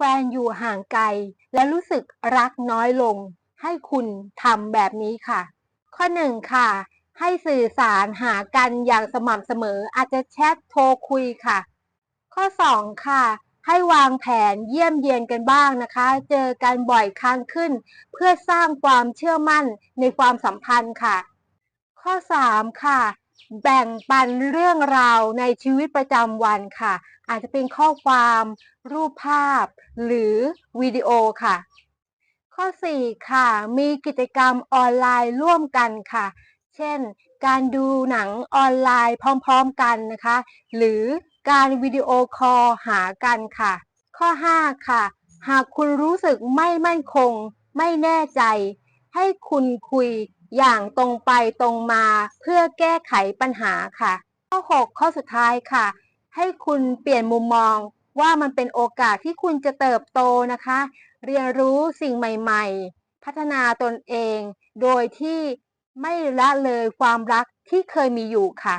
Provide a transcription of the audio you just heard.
แฟนอยู่ห่างไกล และรู้สึกรักน้อยลง ให้คุณทำแบบนี้ค่ะ ข้อหนึ่งค่ะ ให้สื่อสารหากันอย่างสม่ำเสมอ อาจจะแชทโทรคุยค่ะ ข้อ2ค่ะ ให้วางแผนเยี่ยมเยียนกันบ้างนะคะ เจอกันบ่อยครั้งขึ้น เพื่อสร้างความเชื่อมั่นในความสัมพันธ์ค่ะ ข้อ3ค่ะ แบ่งปันเรื่องราวในชีวิตประจำวันค่ะ อาจจะเป็นข้อความรูปภาพ หรือวิดีโอค่ะ ข้อ 4 ค่ะ มีกิจกรรมออนไลน์ร่วมกันค่ะ เช่น การดูหนังออนไลน์พร้อมๆกันนะคะ หรือการวิดีโอคอลหากันค่ะ ข้อ 5 ค่ะ หากคุณรู้สึกไม่มั่นคง ไม่แน่ใจ ให้คุณคุย อย่างตรงไปตรงมาเพื่อแก้ไขปัญหาค่ะ ข้อ 6 ข้อสุดท้ายค่ะ ให้คุณเปลี่ยนมุมมองว่ามันเป็นโอกาสที่คุณจะเติบโตนะคะ เรียนรู้สิ่งใหม่ๆ พัฒนาตนเอง โดยที่ไม่ละเลยความรักที่เคยมีอยู่ค่ะ